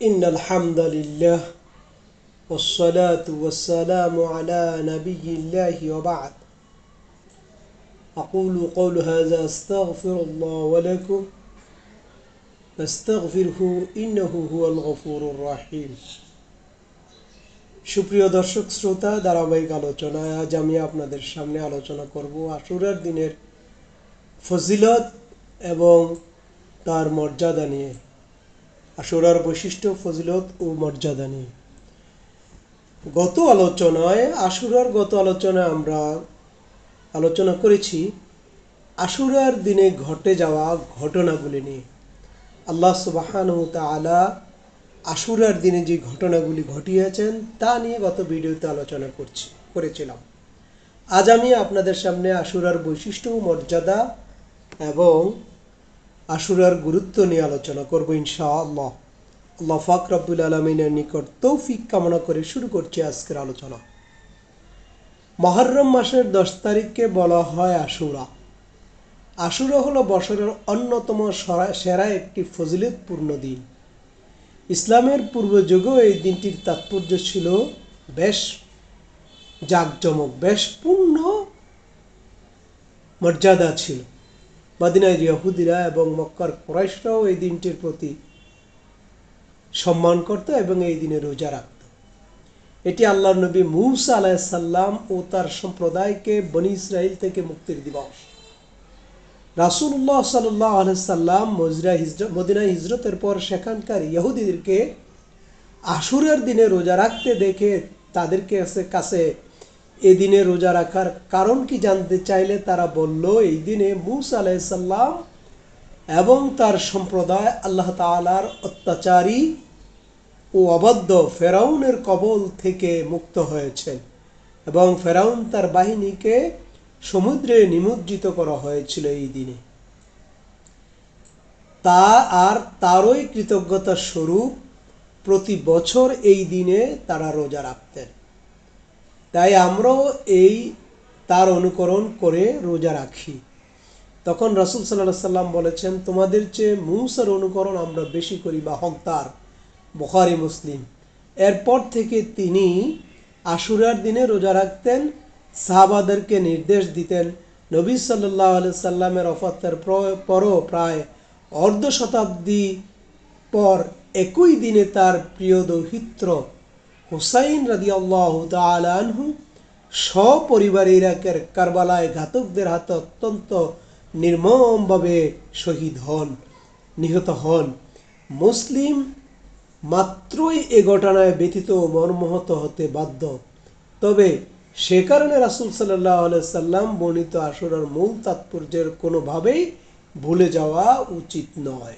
إن الحمد لله والصلاة والسلام على نبي الله وبعد أقول قول هذا أستغفر الله ولكم فاستغفره إنه هو الغفور الرحيم সুপ্রিয় দর্শক শ্রোতা ধারাবাহিক আলোচনায় আজ আমি আপনাদের সামনে আলোচনা করব আশুরার দিনের ফজিলত এবং তার মর্যাদা নিয়ে আশুরার বৈশিষ্ট্য, ফজিলত ও মর্যাদা নিয়ে। গত আলোচনায় আশুরার গত আলোচনায় আমরা আলোচনা করেছি আশুরার দিনে ঘটে যাওয়া ঘটনাগুলি নিয়ে। আল্লাহ সুবাহান তালা আশুরার দিনে যে ঘটনাগুলি ঘটিয়েছেন, তা নিয়ে গত ভিডিওতে আলোচনা করছি, করেছিলাম। আজ আমি আপনাদের সামনে আশুরার বৈশিষ্ট্য মর্যাদা এবং আশুরার গুরুত্ব নিয়ে আলোচনা করব ইনশাআল্লাহ। আল্লাহ ফাক রব্বুল আলমিনের নিকট তৌফিক কামনা করে শুরু করছি আজকের আলোচনা। মহরম মাসের দশ তারিখকে বলা হয় আশুরা। আশুরা হলো বছরের অন্যতম সরা- একটি ফজিলতপূর্ণ দিন। ইসলামের পূর্ব যুগেও এই দিনটির তাৎপর্য ছিল বেশ জাঁকজমক, বেশ পূর্ণ মর্যাদা ছিল। মাদিনায় ইয়াহুদিরা এবং মক্কার কোরাইশরাও এই দিনটির প্রতি সম্মান করত এবং এই দিনে রোজা রাখত। এটি আল্লাহ নবী মুসা আলাইসাল্লাম ও তার সম্প্রদায়কে বনি ইসরায়েল থেকে মুক্তির দিবস। রাসুল্লাহ সাল্লাহ আলসাল্লাম মজরা হিজর মদিনা হিজরতের পর সেখানকার ইহুদিদেরকে আশুরের দিনে রোজা রাখতে দেখে তাদেরকে কাছে- কাছে এই দিনে রোজা রাখার কারণ কি জানতে চাইলে তারা বলল, এই দিনে মুসা আলাইসাল্লাম এবং তার সম্প্রদায় আল্লাহ তালার অত্যাচারী ও অবদ্ধ ফেরাউনের কবল থেকে মুক্ত হয়েছেন এবং ফেরাউন তার বাহিনীকে সমুদ্রে নিমজ্জিত করা হয়েছিল এই দিনে। তা আর তারই কৃতজ্ঞতার স্বরূপ প্রতি বছর এই দিনে তারা রোজা রাখতেন। তাই আমরাও এই তার অনুকরণ করে রোজা রাখি। তখন রাসুল সাল্লাহ সাল্লাম বলেছেন, তোমাদের চেয়ে মুসার অনুকরণ আমরা বেশি করি বা হকদার। বখারি, মুসলিম। এরপর থেকে তিনি আশুরার দিনে রোজা রাখতেন, সাহাবাদেরকে নির্দেশ দিতেন। নবী সাল্লাহ সাল্লামের অফাতের প্র- পরও প্রায় অর্ধ শতাব্দী পর একই দিনে তার প্রিয় দৌহিত্র হুসাইন রাদি আল্লাহ আনহু সপরিবারে ইরাকের কারবালায় ঘাতকদের হাতে অত্যন্ত নির্মমভাবে শহীদ হন, নিহত হন। মুসলিম মাত্রই এ ঘটনায় ব্যতীত মর্মহত হতে বাধ্য। তবে সে কারণে রাসুল সাল্লাহ সাল্লাম বর্ণিত আসরার মূল তাৎপর্যের কোনোভাবেই ভুলে যাওয়া উচিত নয়।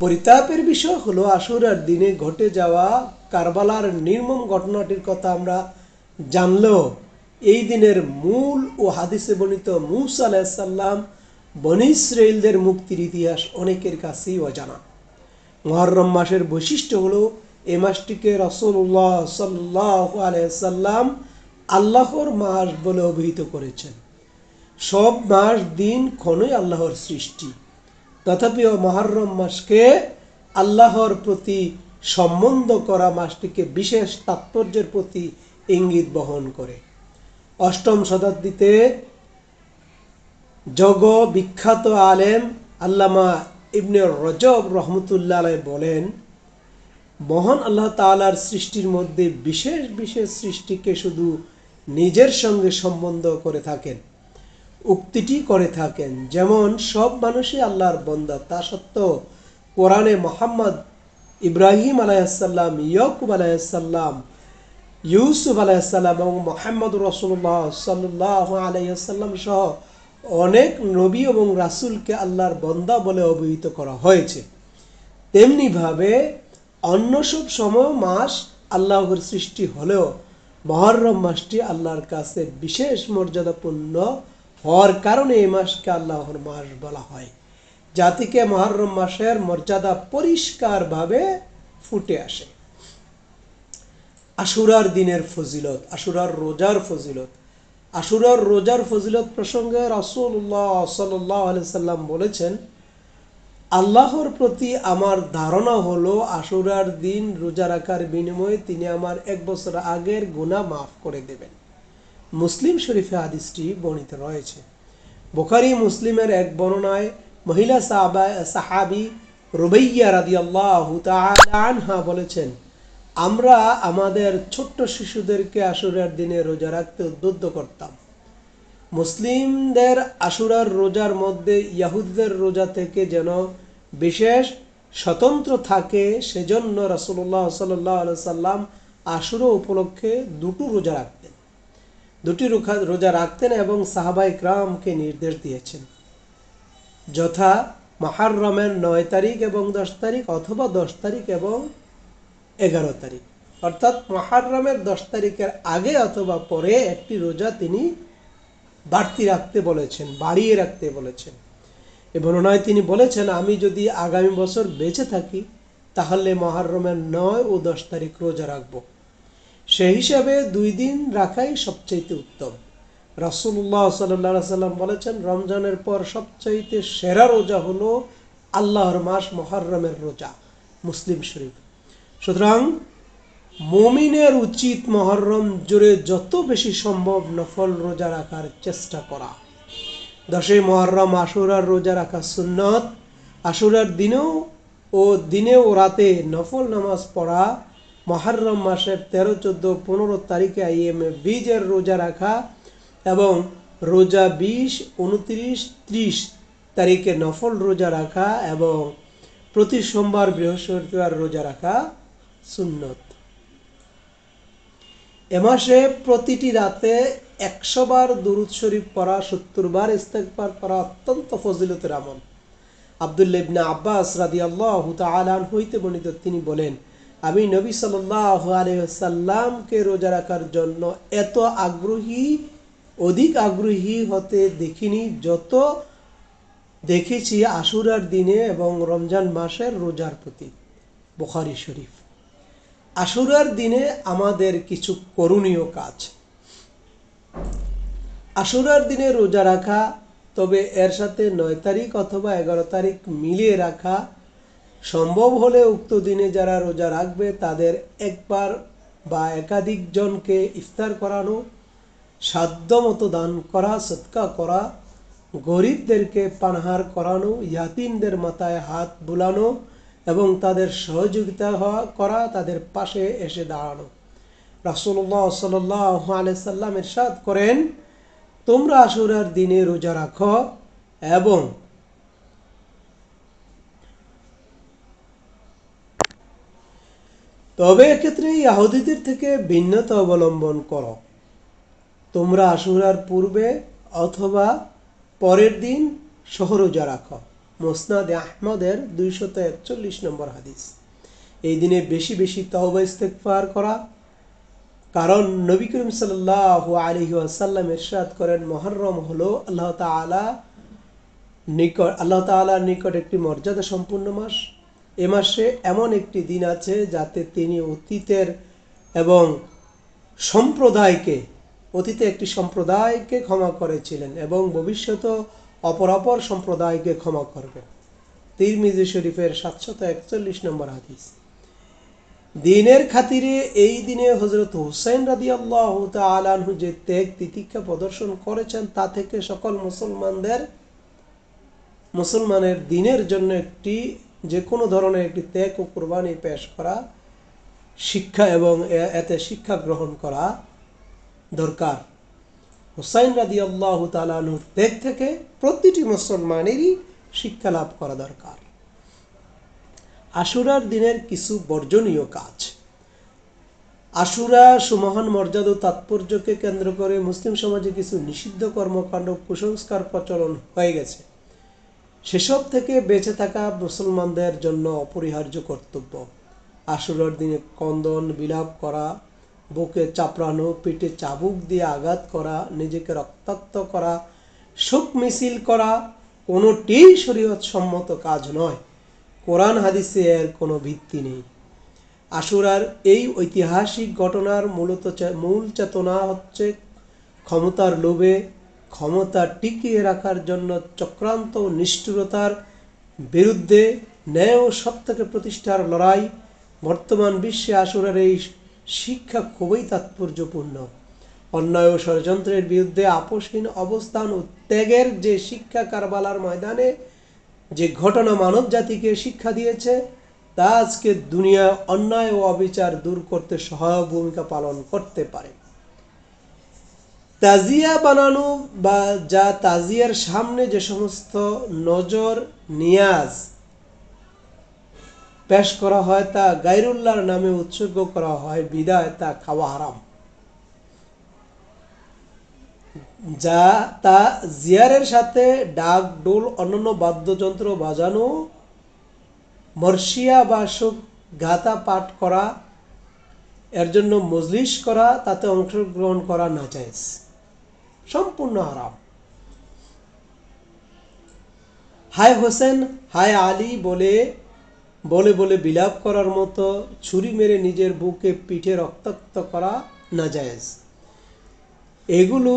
পরিতাপের বিষয় হলো আশুরার দিনে ঘটে যাওয়া কারবালার নির্মম ঘটনাটির কথা আমরা জানলেও এই দিনের মূল ও হাদিসে বর্ণিত মুসা আলাহিসাল্লাম বনি মুক্তির ইতিহাস অনেকের কাছেই অজানা। মহরম মাসের বৈশিষ্ট্য হলো এ মাসটিকে রসুল্লাহ সাল্লাহ আলাইসাল্লাম আল্লাহর মাস বলে অভিহিত করেছেন। সব মাস দিন ক্ষণই আল্লাহর সৃষ্টি। তথাপিও মহরম মাসকে আল্লাহর প্রতি সম্বন্ধ করা মাসটিকে বিশেষ তাৎপর্যের প্রতি ইঙ্গিত বহন করে। অষ্টম শতাব্দীতে জগ বিখ্যাত আলেম আল্লামা ইবনে রজব রহমতুল্লাহ বলেন, মহান আল্লাহ তালার সৃষ্টির মধ্যে বিশেষ বিশেষ সৃষ্টিকে শুধু নিজের সঙ্গে সম্বন্ধ করে থাকেন। উক্তিটি করে থাকেন। যেমন, সব মানুষই আল্লাহর বন্দা। তা সত্ত্বেও কোরআনে মোহাম্মদ ইব্রাহিম আলাইসাল্লাম ইয়কুব আলাইসাল্লাম ইউসুফ আলাইসাল্লাম এবং মোহাম্মদ রসুল্লাহ সাল্লাহ আলাইসাল্লাম সহ অনেক নবী এবং রাসূলকে আল্লাহর বন্দা বলে অভিহিত করা হয়েছে। তেমনিভাবে অন্য সব সময় মাস আল্লাহর সৃষ্টি হলেও মহরম মাসটি আল্লাহর কাছে বিশেষ মর্যাদাপূর্ণ হওয়ার কারণে এই মাসকে আল্লাহর মাস বলা হয়। জাতিকে মহরম মাসের মর্যাদা পরিষ্কারভাবে ফুটে আসে। আশুরার দিনের ফজিলত, আশুরার রোজার ফজিলত। আশুরার রোজার ফজিলত প্রসঙ্গে রাসূলুল্লাহ সাল্লাল্লাহু আলাইহি সাল্লাম বলেছেন, আল্লাহর প্রতি আমার ধারণা হলো আশুরার দিন রোজা রাখার বিনিময়ে তিনি আমার এক বছর আগের গুনাহ মাফ করে দেবেন। মুসলিম শরীফে হাদিসটি বর্ণিত রয়েছে। বোখারি, মুসলিমের এক বর্ণনায় মহিলা সাহাবি রুবাইয়া রাদিয়াল্লাহু তাআলা আনহা বলেছেন, আমরা আমাদের ছোট্ট শিশুদেরকে আশুরার দিনে রোজা রাখতে উদ্বুদ্ধ করতাম। মুসলিমদের আশুরার রোজার মধ্যে ইয়াহুদদের রোজা থেকে যেন বিশেষ স্বতন্ত্র থাকে, সেজন্য রাসূলুল্লাহ সাল্লাহ সাল্লাম আশুরা উপলক্ষে দুটো রোজা রাখতেন। দুটি রোজা রাখতেন এবং সাহাবাই ক্রামকে নির্দেশ দিয়েছেন। যথা মহারমের নয় তারিখ এবং দশ তারিখ অথবা দশ তারিখ এবং এগারো তারিখ। অর্থাৎ মহারমের দশ তারিখের আগে অথবা পরে একটি রোজা তিনি বাড়তি রাখতে বলেছেন, বাড়িয়ে রাখতে বলেছেন। এ বর্ণনায় তিনি বলেছেন, আমি যদি আগামী বছর বেঁচে থাকি, তাহলে মহারমের নয় ও দশ তারিখ রোজা রাখব। সেই হিসাবে দুই দিন রাখাই সবচাইতে উত্তম। রাসূলুল্লাহ সাল্লাহ সাল্লাম বলেছেন, রমজানের পর সবচাইতে সেরা রোজা হলো আল্লাহর মাস মহরমের রোজা, মুসলিম শরীফ। সুতরাং মমিনের উচিত মহরম জুড়ে যত বেশি সম্ভব নফল রোজা রাখার চেষ্টা করা। দশই মহরম আশুরার রোজা রাখা সুন্নত, আশুরার দিনেও ও দিনে ও রাতে নফল নামাজ পড়া মহরম মাসের তেরো, চোদ্দ, পনেরো তারিখে আইএমএ বীজের রোজা রাখা এবং রোজা বিশ, উনত্রিশ, ত্রিশ তারিখে নফল রোজা রাখা এবং প্রতি সোমবার বৃহস্পতিবার রোজা রাখা সুন্নত। এ মাসে প্রতিটি রাতে একশো বার দুরুদ শরীফ পড়া, সত্তর বার ইস্তেকবার করা অত্যন্ত ফজিলতের আমল। আবদুল্লা আব্বাস রাদি আল্লাহ হইতে বর্ণিত তিনি বলেন আমি নবী সাল্লাহ আলহামকে রোজা রাখার জন্য এত আগ্রহী, অধিক আগ্রহী হতে দেখিনি, যত দেখেছি আশুরার দিনে এবং রমজান মাসের রোজার প্রতি। বুখারি শরীফ। আশুরার দিনে আমাদের কিছু করণীয় কাজ। আশুরার দিনে রোজা রাখা, তবে এর সাথে নয় তারিখ অথবা এগারো তারিখ মিলিয়ে রাখা সম্ভব হলে উক্ত দিনে যারা রোজা রাখবে, তাদের একবার বা একাধিক জনকে ইফতার করানো, সাধ্য মতো দান করা সৎকা করা, গরিবদেরকে পানাহার করানো, ইয়াতিমদের মাথায় হাত বুলানো এবং তাদের সহযোগিতা হওয়া করা, তাদের পাশে এসে দাঁড়ানো। রাসুল্লাহ সাল্লাহ আলাইসাল্লাম এরশাদ করেন, তোমরা আশুরার দিনে রোজা রাখো এবং তবে এক্ষেত্রে ইয়াহুদিদের থেকে ভিন্নতা অবলম্বন করো। তোমরা আশুরার পূর্বে অথবা পরের দিন সহরোজা রাখো। মোসনাদে আহমদের দুইশত একচল্লিশ নম্বর হাদিস। এই দিনে বেশি বেশি তওবা ইস্তেকফার করা। কারণ নবী করিম সাল্লাহ আলহি আসাল্লাম এরশাদ করেন, মহরম হলো আল্লাহ তালা নিকট আল্লাহ তালার নিকট একটি মর্যাদা সম্পূর্ণ মাস। এ মাসে এমন একটি দিন আছে যাতে তিনি অতীতের এবং সম্প্রদায়কে, অতীতে একটি সম্প্রদায়কে ক্ষমা করেছিলেন এবং ভবিষ্যত অপর অপর সম্প্রদায়কে ক্ষমা করবেন। তিরমিজি শরীফের সাতশত একচল্লিশ নম্বর হাদিস। দিনের খাতিরে এই দিনে হজরত হুসাইন রাদি আল্লাহ আলানহু যে ত্যাগ তিতিক্ষা প্রদর্শন করেছেন, তা থেকে সকল মুসলমানদের, মুসলমানের দিনের জন্য একটি যে কোনো ধরনের একটি ত্যাগ ও কোরবানি পেশ করা, শিক্ষা এবং এতে শিক্ষা গ্রহণ করা দরকার। হুসাইন রাদি আল্লাহ তালানুর ত্যাগ থেকে প্রতিটি মুসলমানেরই শিক্ষা লাভ করা দরকার। আশুরার দিনের কিছু বর্জনীয় কাজ। আশুরা সুমহান মর্যাদা তাৎপর্যকে কেন্দ্র করে মুসলিম সমাজে কিছু নিষিদ্ধ কর্মকাণ্ড কুসংস্কার প্রচলন হয়ে গেছে। সেসব থেকে বেঁচে থাকা মুসলমানদের জন্য অপরিহার্য কর্তব্য। আশুরার দিনে কন্দন বিলাপ করা, বুকে চাপড়ানো, পিঠে চাবুক দিয়ে আঘাত করা, নিজেকে রক্তাক্ত করা, শোক মিছিল করা কোনোটি শরীয়ত সম্মত কাজ নয়। কোরআন হাদিসে এর কোনো ভিত্তি নেই। আশুরার এই ঐতিহাসিক ঘটনার মূলত মূল চেতনা হচ্ছে ক্ষমতার লোভে ক্ষমতা টিকিয়ে রাখার জন্য চক্রান্ত ও নিষ্ঠুরতার বিরুদ্ধে ন্যায় ও সত্যকে প্রতিষ্ঠার লড়াই বর্তমান বিশ্বে আসুরের এই শিক্ষা খুবই তাৎপর্যপূর্ণ। অন্যায় ও ষড়যন্ত্রের বিরুদ্ধে আপোষহীন অবস্থান ও ত্যাগের যে শিক্ষা কারবালার ময়দানে যে ঘটনা মানব জাতিকে শিক্ষা দিয়েছে, তা আজকে দুনিয়া অন্যায় ও অবিচার দূর করতে সহায়ক ভূমিকা পালন করতে পারে। তাজিয়া বানানো বা যা তাজিয়ার সামনে যে সমস্ত নজর, নিয়াজ পেশ করা হয় তা গাইরুল্লাহর নামে উৎসর্গ করা হয়, বিদায় তা খাওয়া হারাম। যা তা জিয়ারের সাথে ডাক, ডোল, অন্যান্য বাদ্যযন্ত্র বাজানো মর্শিয়া বা শোক গাথা পাঠ করা, এর জন্য মজলিস করা, তাতে অংশগ্রহণ করা না চাইজ সম্পূর্ণ হারাম। হায় হোসেন, হায় আলী বলে বলে বলে বিলাপ করার মতো ছুরি মেরে নিজের বুকে পিঠে রক্তাক্ত করা না জায়েজ এগুলো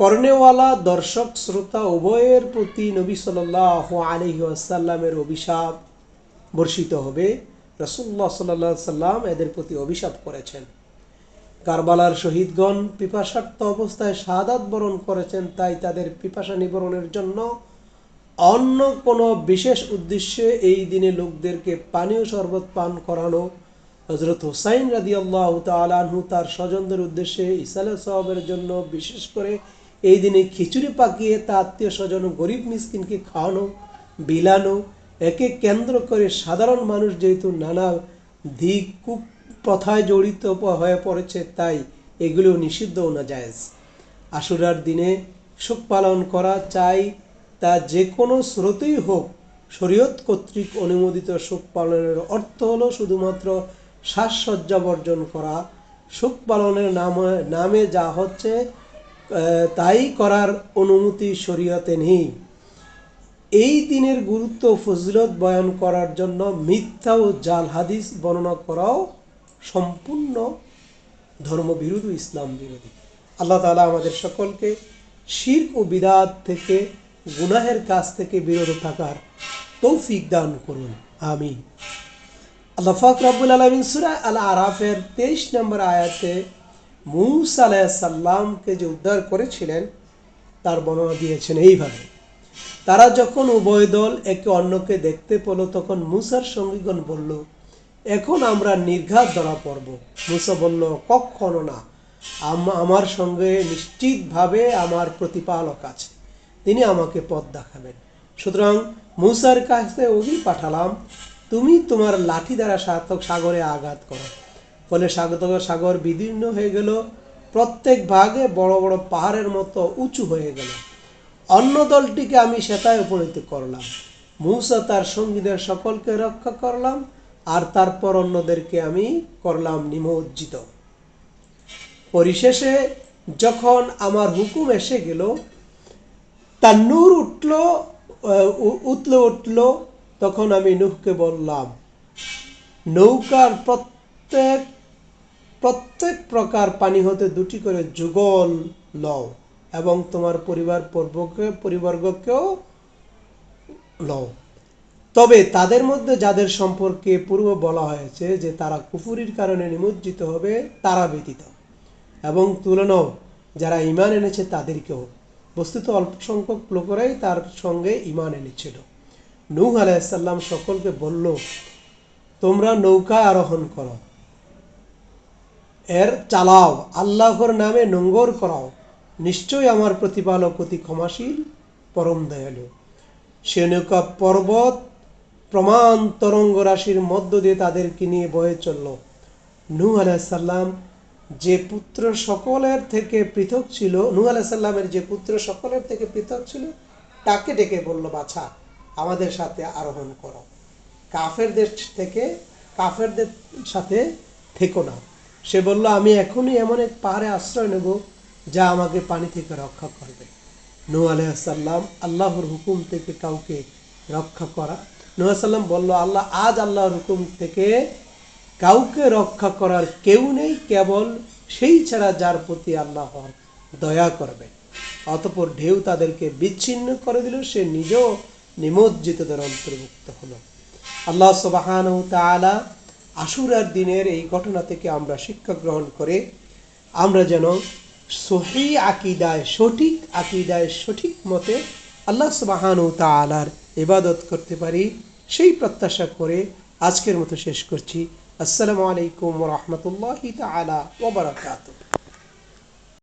কর্নেওয়ালা দর্শক, শ্রোতা উভয়ের প্রতি নবী সাল্লাহ আলহি আসাল্লামের অভিশাপ বর্ষিত হবে। রসুল্লাহ সাল্লাহ সাল্লাম এদের প্রতি অভিশাপ করেছেন। কারবালার শহীদগণ পিপাসার্থ অবস্থায় শাহাদাত বরণ করেছেন, তাই তাদের পিপাসা নিবরণের জন্য অন্য কোনো বিশেষ উদ্দেশ্যে এই দিনে লোকদেরকে পানীয় শরবত পান করানো হজরত হুসাইন রাদি আল্লাহ তালু তার স্বজনদের উদ্দেশ্যে ইসালে সবের জন্য বিশেষ করে এই দিনে খিচুড়ি পাকিয়ে তা আত্মীয় স্বজন গরিব মিসকিনকে খাওয়ানো, বিলানো, একে কেন্দ্র করে সাধারণ মানুষ যেহেতু নানা দিক কুপ প্রথায় জড়িত হয়ে পড়েছে তাই এগুলো নিষিদ্ধ না জায়েজ আশুরার দিনে শোক পালন করা চাই তা যে কোনো স্রোতেই হোক, শরীয়ত কর্তৃক অনুমোদিত শোক পালনের অর্থ হলো শুধুমাত্র শ্বাসসজ্জা বর্জন করা। শোক পালনের নামে নামে যা হচ্ছে তাই করার অনুমতি শরীয়তে নেই। এই দিনের গুরুত্ব ফজিলত বয়ান করার জন্য মিথ্যা ও জাল হাদিস বর্ণনা করাও সম্পূর্ণ ধর্মবিরোধী ইসলাম বিরোধী। আল্লাহ তালা আমাদের সকলকে শির্ক ও বিদাত থেকে, গুনাহের কাছ থেকে বিরত থাকার তৌফিক দান করুন। আমিন। আল্লাহ ফাক রব্বুল আলমিন সুরা আল আরাফের তেইশ নম্বর আয়াতে মুসা আলাইসাল্লামকে যে উদ্ধার করেছিলেন, তার বর্ণনা দিয়েছেন এইভাবে, তারা যখন উভয় দল একে অন্যকে দেখতে পেল, তখন মুসার সঙ্গীগণ বলল এখন আমরা নির্ঘাত ধরা পড়ব। মুসা বলল কখনো না। আমার সঙ্গে নিশ্চিতভাবে আমার প্রতিপালক আছে। তিনি আমাকে পথ দেখাবেন। সুতরাং মুসার কাছে ওহি পাঠালাম। তুমি তোমার লাঠি দ্বারা সার্থক সাগরে আঘাত করো। ফলে সাগর সাগর বিদীর্ণ হয়ে গেল। প্রত্যেক ভাগে বড় বড় পাহাড়ের মতো উঁচু হয়ে গেল। অন্য দলটিকে আমি সেটায় উপনীত করলাম। মূসা তার সঙ্গীদের সকলকে রক্ষা করলাম। আর তারপর অন্যদেরকে আমি করলাম নিমজ্জিত। পরিশেষে যখন আমার হুকুম এসে গেল, তার নূর উঠল উতল উঠল, তখন আমি নুহকে বললাম, নৌকার প্রত্যেক প্রত্যেক প্রকার পানি হতে দুটি করে যুগল লও এবং তোমার পরিবার পর্বকে, পরিবর্গকেও লও। তবে তাদের মধ্যে যাদের সম্পর্কে পূর্ব বলা হয়েছে যে তারা কুফুরির কারণে নিমজ্জিত হবে, তারা ব্যতীত। এবং তুলনাও যারা ইমান এনেছে তাদেরকেও। বস্তুত অল্প সংখ্যক লোকেরাই তার সঙ্গে ইমান এনেছিল। নূহ আলাইসাল্লাম সকলকে বলল, তোমরা নৌকা আরোহণ করো। এর চালাও, আল্লাহর নামে নোঙ্গর করাও। নিশ্চয়ই আমার প্রতিপালক অতি ক্ষমাশীল, পরম দয়ালু। সে নৌকা পর্বত প্রমাণ তরঙ্গ রাশির মধ্য দিয়ে তাদেরকে নিয়ে বয়ে চলল। নূহ আলাইসাল্লাম যে পুত্র সকলের থেকে পৃথক ছিল, নূহ আলাইসাল্লামের যে পুত্র সকলের থেকে পৃথক ছিল, তাকে ডেকে বলল, বাছা, আমাদের সাথে আরোহণ করো। কাফেরদের থেকে, কাফেরদের সাথে থেকো না। সে বলল, আমি এখনই এমন এক পাহাড়ে আশ্রয় নেব যা আমাকে পানি থেকে রক্ষা করবে। নু আলাইসাল্লাম আল্লাহর হুকুম থেকে কাউকে রক্ষা করা নুয়াসাল্লাম বলল, আল্লাহ আজ আল্লাহর হুকুম থেকে কাউকে রক্ষা করার কেউ নেই, কেবল সেই ছাড়া যার প্রতি আল্লাহ দয়া করবে অতপর ঢেউ তাদেরকে বিচ্ছিন্ন করে দিল, সে নিজেও নিমজ্জিতদের অন্তর্ভুক্ত হলো। আল্লাহ সবাহান তাআলা আশুরার দিনের এই ঘটনা থেকে আমরা শিক্ষা গ্রহণ করে, আমরা যেন সহি আকিদায়, সঠিক আকিদায়, সঠিক মতে আল্লাহ সুবাহান তাআলার ইবাদত করতে পারি। সেই প্রত্যাশা করে আজকের মতো শেষ করছি। আসসালামু আলাইকুম রহমতুল্লাহ তালা ওবরাকাতুহ